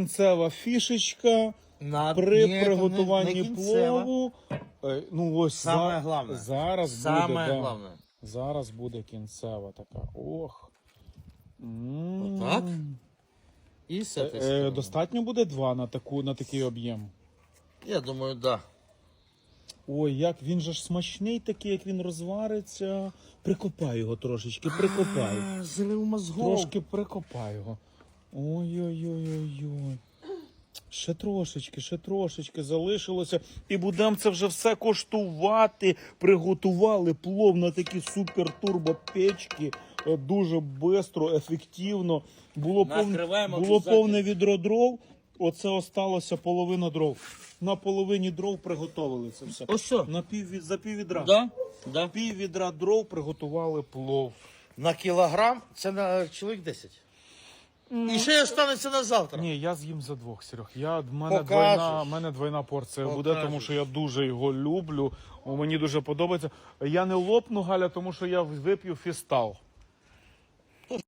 Кінцева фішечка На... при Ні, приготуванні не- не плову. е, Ну ось Саме за- головне. зараз Саме буде. да. Зараз буде кінцева така. Ох. Отак? І з цієї Е, сторони. достатньо буде два на таку на такий об'єм. Я думаю, да. Ой, як він же ж смачний такий, як він розвариться. Прикопай його трошечки, прикопай. Злив мозгов. Трошки прикопай його. Ой-ой-ой-ой-ой. Ще трошечки, ще трошечки залишилося. І будемо це вже все коштувати. Приготували плов на такі супер турбопечки. Е, Дуже швидко, ефективно. Було, повне, було повне відро дров. Оце осталося половина дров. На половині дров приготували це все. Ось що? На пів, за пів відра. Да? Да. Пів відра дров приготували плов. На кілограм це на чоловік 10. І ще останеться на завтра. Ні, я з'їм за двох, Серег. Я, в мене, Покажеш. двойна, в мене двойна порція буде, тому що я дуже його люблю. Мені дуже подобається. Я не лопну, Галя, тому що я вип'ю фістал.